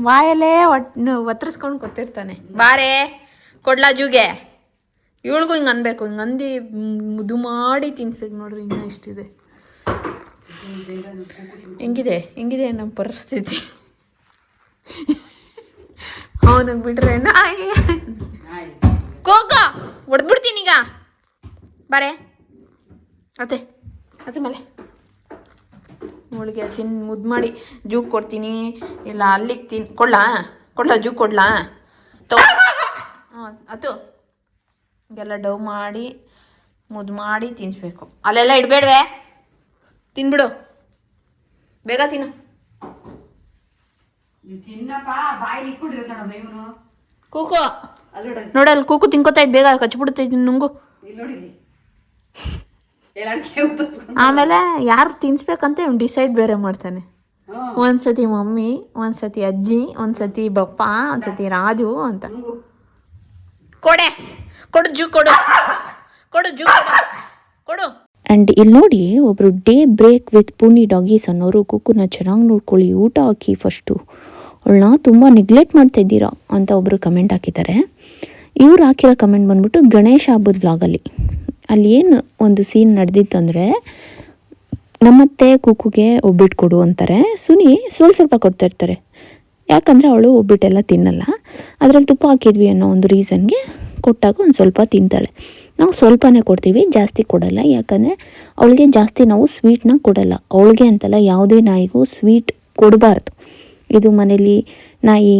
ಬಾಯಲ್ಲೇ ಒಟ್ಟು ಒತ್ತರಿಸ್ಕೊಂಡು ಗೊತ್ತಿರ್ತಾನೆ ಬಾರೇ ಕೊಡ್ಲಾ ಜೂಗೆ. ಇವಳಿಗೂ ಹಿಂಗೆ ಅನ್ಬೇಕು, ಹಿಂಗೆ ಅಂದು ಮುದು ಮಾಡಿ ತಿನ್ಬೇಕು ನೋಡ್ರಿ ಇನ್ನೂ ಇಷ್ಟಿದೆ. ಹೆಂಗಿದೆ? ಹೆಂಗಿದೆ ನಮ್ಮ ಪರಿಸ್ಥಿತಿ. ಅವನಿಗೆ ಬಿಡ್ರೆ ಕೋಕೋ ಹೊಡೆದ್ಬಿಡ್ತೀನಿ ಈಗ. ಬರೇ. ಅತ್ತೆ ಅತ್ತೆ ಮೇಲೆ. ಹೋಳಿಗೆ ತಿನ್, ಮುದ್ದು ಮಾಡಿ ಜೂಗ್ ಕೊಡ್ತೀನಿ. ಇಲ್ಲ ಅಲ್ಲಿಗೆ ತಿನ್, ಕೊಡ್ಲಾ? ಕೊಡ್ಲಾ ಜೂಗ್ ಕೊಡ್ಲಾ? ತಗೋ ಹಾಂ ಅದು ಎಲ್ಲ ಡವ್ ಮಾಡಿ ಮುದ್ದು ಮಾಡಿ ತಿನ್ನಿಸ್ಬೇಕು ಅಲ್ಲೆಲ್ಲ ಇಡಬೇಡ್ವೆ? ತಿನ್ಬಿಡು. ಬೇಗ ತಿನ್ನು. ಕೂಕು. ನೋಡಲ್ಲ ನೋಡ. ನೋಡಲ್ಲಿ ಕೂಕು ತಿನ್ಕೋತಾ ಇದ್ದು ಬೇಗ ಕಚ್ಬಿಡುತ್ತೈತಿ ನುಂಗು. ಆಮೇಲೆ ಯಾರು ತಿನ್ಸ್ಬೇಕಂತ ಇವ್ನು ಡಿಸೈಡ್ ಬೇರೆ ಮಾಡ್ತಾನೆ. ಒಂದ್ಸತಿ ಮಮ್ಮಿ ಒಂದ್ಸತಿ ಅಜ್ಜಿ ಒಂದ್ಸತಿ ಬಪ್ಪ ಒಂದ್ಸತಿ ರಾಜು ಅಂತ. ಕೊಡೆ. ಕೊಡು ಜೂ ಕೊಡು. ಕೊಡು ಜೂ ಕೊಡು. ಅಂಡ್ ಇಲ್ಲಿ ನೋಡಿ ಒಬ್ಬರು day break with funny doggies ಅನ್ನೋರು ಕುಕ್ಕುನ ಚೆನ್ನಾಗಿ ನೋಡ್ಕೊಳ್ಳಿ, ಊಟ ಹಾಕಿ ಫಸ್ಟು ಅವಳನ್ನ ತುಂಬ ನೆಗ್ಲೆಕ್ಟ್ ಮಾಡ್ತಾ ಇದ್ದೀರಾ ಅಂತ ಒಬ್ಬರು ಕಮೆಂಟ್ ಹಾಕಿದ್ದಾರೆ. ಇವ್ರು ಹಾಕಿರೋ ಕಮೆಂಟ್ ಬಂದ್ಬಿಟ್ಟು ಗಣೇಶ ಹಬ್ಬದ ವ್ಲಾಗಲ್ಲಿ ಅಲ್ಲಿ. ಏನು ಒಂದು ಸೀನ್ ನಡೆದಿತ್ತು ಅಂದರೆ ನಮ್ಮತ್ತೆ ಕುಕ್ಕುಗೆ ಒಬ್ಬಿಟ್ಟು ಕೊಡು ಅಂತಾರೆ. ಸುನಿ ಸ್ವಲ್ಪ ಸ್ವಲ್ಪ ಕೊಡ್ತಾ ಇರ್ತಾರೆ. ಯಾಕಂದರೆ ಅವಳು ಒಬ್ಬಿಟ್ಟೆಲ್ಲ ತಿನ್ನಲ್ಲ. ಅದರಲ್ಲಿ ತುಪ್ಪ ಹಾಕಿದ್ವಿ ಅನ್ನೋ ಒಂದು ರೀಸನ್ಗೆ ಕೊಟ್ಟಾಗ ಒಂದು ಸ್ವಲ್ಪ ತಿಂತಾಳೆ. ನಾವು ಸ್ವಲ್ಪನೇ ಕೊಡ್ತೀವಿ, ಜಾಸ್ತಿ ಕೊಡಲ್ಲ. ಯಾಕಂದರೆ ಅವಳಿಗೆ ಜಾಸ್ತಿ ನಾವು ಸ್ವೀಟ್ನ ಕೊಡಲ್ಲ. ಅವಳಿಗೆ ಅಂತಲ್ಲ ಯಾವುದೇ ನಾಯಿಗೂ ಸ್ವೀಟ್ ಕೊಡಬಾರ್ದು. ಇದು ಮನೇಲಿ ನಾಯಿ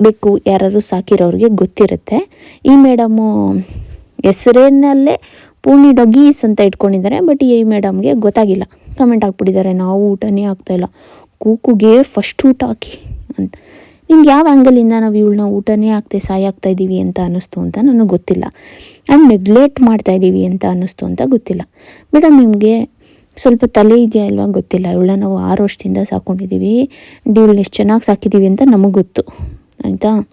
ಬೆಕ್ಕು ಯಾರಾದ್ರು ಸಾಕಿರೋರಿಗೆ ಗೊತ್ತಿರುತ್ತೆ. ಈ ಮೇಡಮು ಹೆಸರೇನಲ್ಲೇ ಪೂಣಿ ಡಗೀಸ್ ಅಂತ ಇಟ್ಕೊಂಡಿದ್ದಾರೆ ಬಟ್ ಈ ಮೇಡಮ್ಗೆ ಗೊತ್ತಾಗಿಲ್ಲ. ಕಮೆಂಟ್ ಹಾಕ್ಬಿಟ್ಟಿದ್ದಾರೆ, ನಾವು ಊಟನೇ ಆಗ್ತಾಯಿಲ್ಲ ಕೂಕುಗೆ ಫಸ್ಟ್ ಊಟ ಹಾಕಿ ಅಂತ. ನಿಮ್ಗೆ ಯಾವ ಆ್ಯಂಗಲಿಂದ ನಾವು ಇವಳನ್ನ ಊಟನೇ ಆಗ್ತೆ ಸಾಯಾಗ್ತಾ ಇದ್ದೀವಿ ಅಂತ ಅನ್ನಿಸ್ತು ಅಂತ ನನಗೆ ಗೊತ್ತಿಲ್ಲ. ಆ್ಯಂಡ್ ನೆಗ್ಲೆಕ್ಟ್ ಮಾಡ್ತಾ ಇದ್ದೀವಿ ಅಂತ ಅನ್ನಿಸ್ತು ಅಂತ ಗೊತ್ತಿಲ್ಲ. ಮೇಡಮ್ ನಿಮಗೆ ಸ್ವಲ್ಪ ತಲೆ ಇದೆಯಾ ಇಲ್ವಾ ಗೊತ್ತಿಲ್ಲ. ಇವಳನ್ನ ನಾವು ಆರು ವರ್ಷದಿಂದ ಸಾಕೊಂಡಿದ್ದೀವಿ ಇವಳನ್ನ ಎಷ್ಟು ಚೆನ್ನಾಗಿ ಸಾಕಿದ್ದೀವಿ ಅಂತ ನಮಗೆ ಗೊತ್ತು. ಆಯಿತಾ?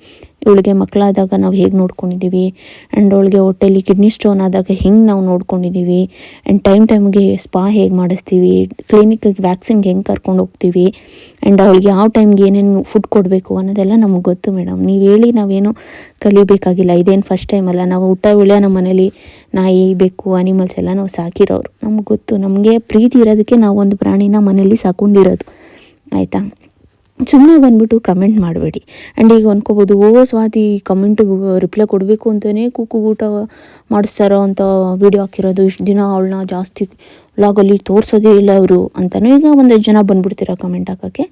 ಇವಳಿಗೆ ಮಕ್ಕಳಾದಾಗ ನಾವು ಹೇಗೆ ನೋಡ್ಕೊಂಡಿದ್ದೀವಿ ಆ್ಯಂಡ್ ಅವಳಿಗೆ ಹೊಟ್ಟೆಲಿ ಕಿಡ್ನಿ ಸ್ಟೋನ್ ಆದಾಗ ಹೆಂಗೆ ನಾವು ನೋಡ್ಕೊಂಡಿದ್ದೀವಿ ಆ್ಯಂಡ್ ಟೈಮ್ ಟೈಮ್ಗೆ ಸ್ಪಾ ಹೇಗೆ ಮಾಡಿಸ್ತೀವಿ? ಕ್ಲಿನಿಕ್ಕಿಗೆ ವ್ಯಾಕ್ಸಿನ್ಗೆ ಹೆಂಗೆ ಕರ್ಕೊಂಡು ಹೋಗ್ತೀವಿ? ಆ್ಯಂಡ್ ಅವಳಿಗೆ ಯಾವ ಟೈಮ್ಗೆ ಏನೇನು ಫುಡ್ ಕೊಡಬೇಕು ಅನ್ನೋದೆಲ್ಲ ನಮಗೆ ಗೊತ್ತು ಮೇಡಮ್ ನೀವು ಹೇಳಿ ನಾವೇನು ಕಲಿಬೇಕಾಗಿಲ್ಲ. ಇದೇನು ಫಸ್ಟ್ ಟೈಮ್ ಅಲ್ಲ. ನಾವು ಊಟ ಉಳಿಯೋ ನಮ್ಮ ಮನೇಲಿ ನಾಯಿ ಬೇಕು ಅನಿಮಲ್ಸ್ ಎಲ್ಲ ನಾವು ಸಾಕಿರೋರು. ನಮ್ಗೆ ಗೊತ್ತು. ನಮಗೆ ಪ್ರೀತಿ ಇರೋದಕ್ಕೆ ನಾವು ಒಂದು ಪ್ರಾಣಿನ ಮನೇಲಿ ಸಾಕೊಂಡಿರೋದು. ಆಯಿತಾ? ಸುಮ್ಮನೆ ಬಂದ್ಬಿಟ್ಟು ಕಮೆಂಟ್ ಮಾಡಬೇಡಿ. ಆ್ಯಂಡ್ ಈಗ ಅನ್ಕೋಬೋದು ಓ ಸ್ವಾತಿ ಕಮೆಂಟಿಗೆ ರಿಪ್ಲೈ ಕೊಡಬೇಕು ಅಂತಲೇ ಊಟ ಮಾಡಿಸ್ತಾರೋ ಅಂತ ವೀಡಿಯೋ ಹಾಕಿರೋದು. ಇಷ್ಟು ದಿನ ಅವಳನ್ನ ಜಾಸ್ತಿ ವ್ಲಾಗಲ್ಲಿ ತೋರಿಸೋದೇ ಇಲ್ಲ ಅವರು ಅಂತಲೂ ಈಗ ಒಂದಷ್ಟು ಜನ ಬಂದ್ಬಿಡ್ತೀರ ಕಮೆಂಟ್ ಹಾಕೋಕ್ಕೆ.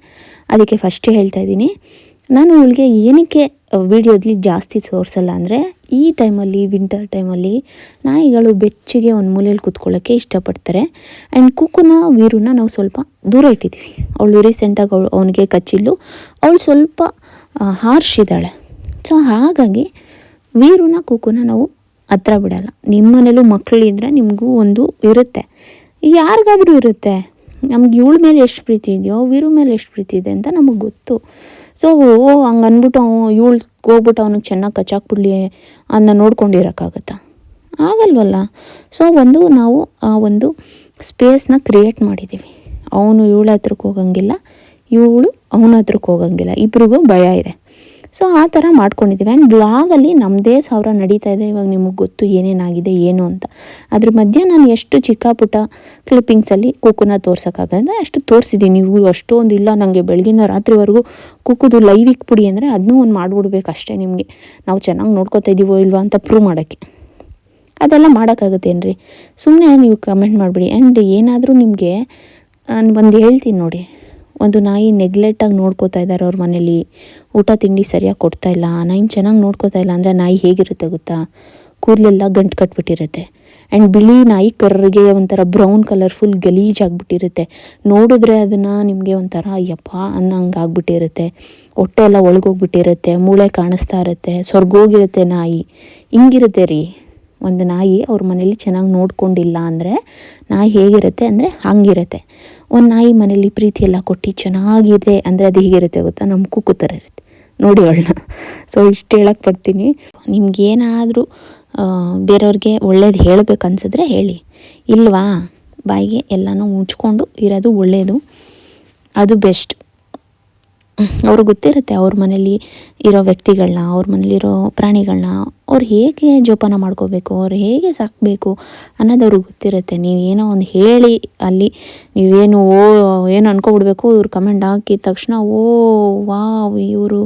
ಅದಕ್ಕೆ ಫಸ್ಟೇ ಹೇಳ್ತಾ ಇದ್ದೀನಿ. ನಾನು ಅವಳಿಗೆ ಏನಕ್ಕೆ ವಿಡಿಯೋದಲ್ಲಿ ಜಾಸ್ತಿ ತೋರಿಸಲ್ಲ ಅಂದರೆ ಈ ಟೈಮಲ್ಲಿ, ವಿಂಟರ್ ಟೈಮಲ್ಲಿ ನಾಯಿಗಳು ಬೆಚ್ಚಗೆ ಒಂದು ಮೂಲೆಯಲ್ಲಿ ಕೂತ್ಕೊಳ್ಳೋಕ್ಕೆ ಇಷ್ಟಪಡ್ತಾರೆ. ಆ್ಯಂಡ್ ಕುಕ್ಕುನ ವೀರನ್ನ ನಾವು ಸ್ವಲ್ಪ ದೂರ ಇಟ್ಟಿದ್ದೀವಿ. ಅವಳು ರೀಸೆಂಟಾಗಿ ಅವಳು ಅವನಿಗೆ ಕಚ್ಚಿಲ್ಲು ಅವಳು ಸ್ವಲ್ಪ ಹಾರ್ಶ್ ಇದ್ದಾಳೆ ಸೊ, ಹಾಗಾಗಿ ವೀರುನ ಕುಕ್ಕುನ ನಾವು ಹತ್ರ ಬಿಡಲ್ಲ. ನಿಮ್ಮ ಮನೇಲೂ ಮಕ್ಕಳಿದ್ರೆ ನಿಮಗೂ ಒಂದು ಇರುತ್ತೆ. ಯಾರಿಗಾದರೂ ಇರುತ್ತೆ. ನಮ್ಗೆ ಇವಳ ಮೇಲೆ ಎಷ್ಟು ಪ್ರೀತಿ ಇದೆಯೋ, ವೀರು ಮೇಲೆ ಎಷ್ಟು ಪ್ರೀತಿ ಇದೆ ಅಂತ ನಮಗೆ ಗೊತ್ತು. ಸೊ ಹಂಗೆ ಅಂದ್ಬಿಟ್ಟು ಅವ ಇವಳು ಹೋಗ್ಬಿಟ್ಟು ಅವನಿಗೆ ಚೆನ್ನಾಗಿ ಕಚ್ಚಾಕ್ಬಿಡ್ಲಿ ಅನ್ನ ನೋಡ್ಕೊಂಡಿರೋಕ್ಕಾಗತ್ತಾ ಆಗಲ್ವಲ್ಲ. ಸೊ ಒಂದು ನಾವು ಆ ಒಂದು ಸ್ಪೇಸ್ನ ಕ್ರಿಯೇಟ್ ಮಾಡಿದ್ದೀವಿ ಅವನು ಇವಳ ಹತ್ರಕ್ಕೆ ಹೋಗಂಗಿಲ್ಲ, ಇವಳು ಅವನ ಹತ್ರಕ್ಕೆ ಹೋಗಂಗಿಲ್ಲ. ಇಬ್ರಿಗೂ ಭಯ ಇದೆ. ಸೊ ಆ ಥರ ಮಾಡ್ಕೊಂಡಿದ್ದೀವಿ. ಆ್ಯಂಡ್ ಬ್ಲಾಗಲ್ಲಿ ನಮ್ಮದೇ ಸಾವಿರ ನಡೀತಾ ಇದೆ. ಇವಾಗ ನಿಮಗೆ ಗೊತ್ತು ಏನೇನಾಗಿದೆ, ಏನು ಅಂತ. ಅದ್ರ ಮಧ್ಯೆ ನಾನು ಎಷ್ಟು ಚಿಕ್ಕ ಪುಟ್ಟ ಕ್ಲಿಪ್ಪಿಂಗ್ಸಲ್ಲಿ ಕುಕ್ಕುನ ತೋರ್ಸೋಕ್ಕಾಗತ್ತೆ ಅಷ್ಟು ತೋರಿಸಿದ್ದೀನಿ ನೀವು ಅಷ್ಟೊಂದು ಇಲ್ಲ ನನಗೆ ಬೆಳಗಿನ ರಾತ್ರಿವರೆಗೂ ಕುಕ್ಕುದು ಲೈವ್ ಪುಡಿ ಅಂದರೆ ಅದನ್ನೂ ಒಂದು ಮಾಡಿಬಿಡ್ಬೇಕು ಅಷ್ಟೇ ನಿಮಗೆ. ನಾವು ಚೆನ್ನಾಗಿ ನೋಡ್ಕೋತಾ ಇದ್ದೀವೋ ಇಲ್ವಾ ಅಂತ ಪ್ರೂವ್ ಮಾಡೋಕ್ಕೆ. ಅದೆಲ್ಲ ಮಾಡೋಕ್ಕಾಗತ್ತೇನ್ರಿ? ಸುಮ್ಮನೆ ನೀವು ಕಮೆಂಟ್ ಮಾಡಿಬಿಡಿ. ಆ್ಯಂಡ್ ಏನಾದರೂ ನಿಮಗೆ ಒಂದು ಹೇಳ್ತೀನಿ ನೋಡಿ. ಒಂದು ನಾಯಿ ನೆಗ್ಲೆಕ್ಟಾಗಿ ನೋಡ್ಕೋತಾ ಇದ್ದಾರೆ ಅವ್ರ ಮನೇಲಿ. ಊಟ ತಿಂಡಿ ಸರಿಯಾಗಿ ಕೊಡ್ತಾ ಇಲ್ಲ. ನಾಯಿನ ಚೆನ್ನಾಗಿ ನೋಡ್ಕೋತಾ ಇಲ್ಲ ಅಂದರೆ ನಾಯಿ ಹೇಗಿರುತ್ತೆ ಗೊತ್ತಾ? ಕೂದಲೆಲ್ಲ ಗಂಟು ಕಟ್ಬಿಟ್ಟಿರುತ್ತೆ. ಆ್ಯಂಡ್ ಬಿಳಿ ನಾಯಿ ಕರ್ರಿಗೆ ಒಂಥರ ಬ್ರೌನ್ ಕಲರ್ ಫುಲ್ ಗಲೀಜಾಗ್ಬಿಟ್ಟಿರುತ್ತೆ ನೋಡಿದ್ರೆ ಅದನ್ನು ನಿಮಗೆ ಒಂಥರ ಅಯ್ಯಪ್ಪ ಅನ್ನಂಗೆ ಆಗ್ಬಿಟ್ಟಿರುತ್ತೆ. ಹೊಟ್ಟೆ ಎಲ್ಲ ಒಳಗೋಗ್ಬಿಟ್ಟಿರುತ್ತೆ. ಮೂಳೆ ಕಾಣಿಸ್ತಾ ಇರುತ್ತೆ. ಸ್ವರ್ಗೋಗಿರುತ್ತೆ ನಾಯಿ. ಹಿಂಗಿರುತ್ತೆ ರೀ. ಒಂದು ನಾಯಿ ಅವ್ರ ಮನೇಲಿ ಚೆನ್ನಾಗಿ ನೋಡ್ಕೊಂಡಿಲ್ಲ ಅಂದರೆ ನಾಯಿ ಹೇಗಿರುತ್ತೆ ಅಂದರೆ ಹಂಗಿರುತ್ತೆ. ಒಂದು ನಾಯಿ ಮನೇಲಿ ಪ್ರೀತಿ ಎಲ್ಲ ಕೊಟ್ಟು ಚೆನ್ನಾಗಿದೆ ಅಂದರೆ ಅದು ಹೇಗಿರುತ್ತೆ ಗೊತ್ತಾ? ನಮ್ಮ ಕುಕ್ಕು ಥರ ಇರುತ್ತೆ. ನೋಡಿ ಅವಳನ್ನ. ಸೊ ಇಷ್ಟು ಹೇಳಕ್ಕೆ ಪಡ್ತೀನಿ ನಿಮ್ಗೇನಾದರೂ ಬೇರೆಯವ್ರಿಗೆ ಒಳ್ಳೇದು ಹೇಳಬೇಕು ಅನ್ಸಿದ್ರೆ ಹೇಳಿ. ಇಲ್ವಾ? ಬಾಯಿಗೆ ಎಲ್ಲನೂ ಮುಚ್ಕೊಂಡು ಇರೋದು ಒಳ್ಳೆಯದು ಅದು ಬೆಸ್ಟ್. ಅವ್ರಿಗೆ ಗೊತ್ತಿರುತ್ತೆ ಅವ್ರ ಮನೇಲಿ ಇರೋ ವ್ಯಕ್ತಿಗಳನ್ನ ಅವ್ರ ಮನೇಲಿರೋ ಪ್ರಾಣಿಗಳನ್ನ ಅವ್ರು ಹೇಗೆ ಜೋಪಾನ ಮಾಡ್ಕೋಬೇಕು, ಅವ್ರು ಹೇಗೆ ಸಾಕಬೇಕು ಅನ್ನೋದು ಅವ್ರಿಗೆ ಗೊತ್ತಿರುತ್ತೆ ನೀವೇನೋ ಒಂದು ಹೇಳಿ ಅಲ್ಲಿ ನೀವೇನು ಓ, ಏನು ಅನ್ಕೊಬಿಡ್ಬೇಕು, ಇವ್ರು ಕಮೆಂಟ್ ಹಾಕಿದ ತಕ್ಷಣ, ಓ, ವಾವ್, ಇವರು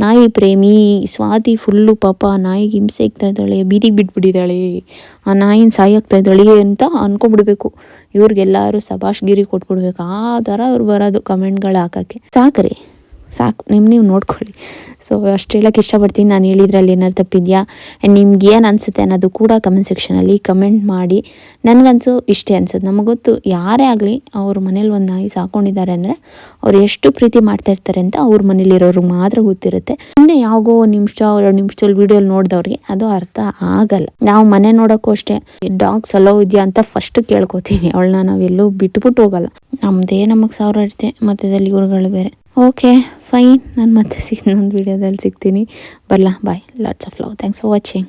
ನಾಯಿ ಪ್ರೇಮಿ, ಸ್ವಾತಿ ಫುಲ್ಲು ಪಾಪ ನಾಯಿಗೆ ಹಿಂಸೆ ಆಗ್ತಾ ಇದ್ದಾಳೆ ಬೀದಿಗೆ ಬಿಟ್ಬಿಟ್ಟಿದ್ದಾಳೆ, ಆ ನಾಯಿನ ಸಾಯಾಗ್ತಾ ಇದ್ದಾಳೆ ಅಂತ ಅಂದ್ಕೊಬಿಡ್ಬೇಕು ಇವ್ರಿಗೆಲ್ಲರೂ ಸಭಾಷ್ಗಿರಿ ಕೊಟ್ಬಿಡ್ಬೇಕು. ಆ ಥರ ಅವ್ರು ಬರೋದು ಕಮೆಂಟ್ಗಳು ಹಾಕೋಕ್ಕೆ. ಸಾಕ್ರಿ. ಸಾಕು ನಿಮ್ಮ ನೀವು ನೋಡ್ಕೊಳ್ಳಿ. ಸೊ ಅಷ್ಟು ಹೇಳೋಕ್ಕೆ ಇಷ್ಟಪಡ್ತೀನಿ. ನಾನು ಹೇಳಿದ್ರಲ್ಲಿ ಏನಾರು ತಪ್ಪಿದೆಯಾ? ಆ್ಯಂಡ್ ನಿಮ್ಗೆ ಏನು ಅನಿಸುತ್ತೆ ಅನ್ನೋದು ಕೂಡ ಕಮೆಂಟ್ ಸೆಕ್ಷನಲ್ಲಿ ಕಮೆಂಟ್ ಮಾಡಿ. ನನಗನ್ಸು ಇಷ್ಟೇ ಅನ್ಸುತ್ತೆ. ನಮಗೆ ಗೊತ್ತು ಯಾರೇ ಆಗಲಿ ಅವ್ರ ಮನೇಲಿ ಒಂದು ನಾಯಿ ಸಾಕೊಂಡಿದ್ದಾರೆ ಅಂದರೆ ಅವ್ರು ಎಷ್ಟು ಪ್ರೀತಿ ಮಾಡ್ತಾ ಇರ್ತಾರೆ ಅಂತ ಅವ್ರ ಮನೇಲಿರೋರಿಗೆ ಮಾತ್ರ ಗೊತ್ತಿರುತ್ತೆ. ಸುಮ್ಮನೆ ಯಾವಾಗೋ ಒಂದು ನಿಮಿಷ, ಎರಡು ನಿಮಿಷದಲ್ಲಿ ವೀಡಿಯೋಲಿ ನೋಡಿದವ್ರಿಗೆ ಅದು ಅರ್ಥ ಆಗಲ್ಲ. ನಾವು ಮನೆ ನೋಡೋಕ್ಕೂ ಅಷ್ಟೇ ಡಾಗ್ ಸಲೋ ಇದೆಯಾ ಅಂತ ಫಸ್ಟ್ ಕೇಳ್ಕೊತೀವಿ. ಅವಳನ್ನ ನಾವೆಲ್ಲೂ ಬಿಟ್ಬಿಟ್ಟು ಹೋಗಲ್ಲ. ನಮ್ಮದೇ ನಮಗೆ ಸಾವಿರ ಇರುತ್ತೆ ಮಧ್ಯದಲ್ಲಿ ಇವ್ರುಗಳು ಬೇರೆ. ಓಕೆ ಫೈನ್ ನಾನು ಮತ್ತೆ ಸಿಗ್ ಒಂದು ವೀಡಿಯೋದಲ್ಲಿ ಸಿಗ್ತೀನಿ. ಬರಲಾ bye lots of love thanks for watching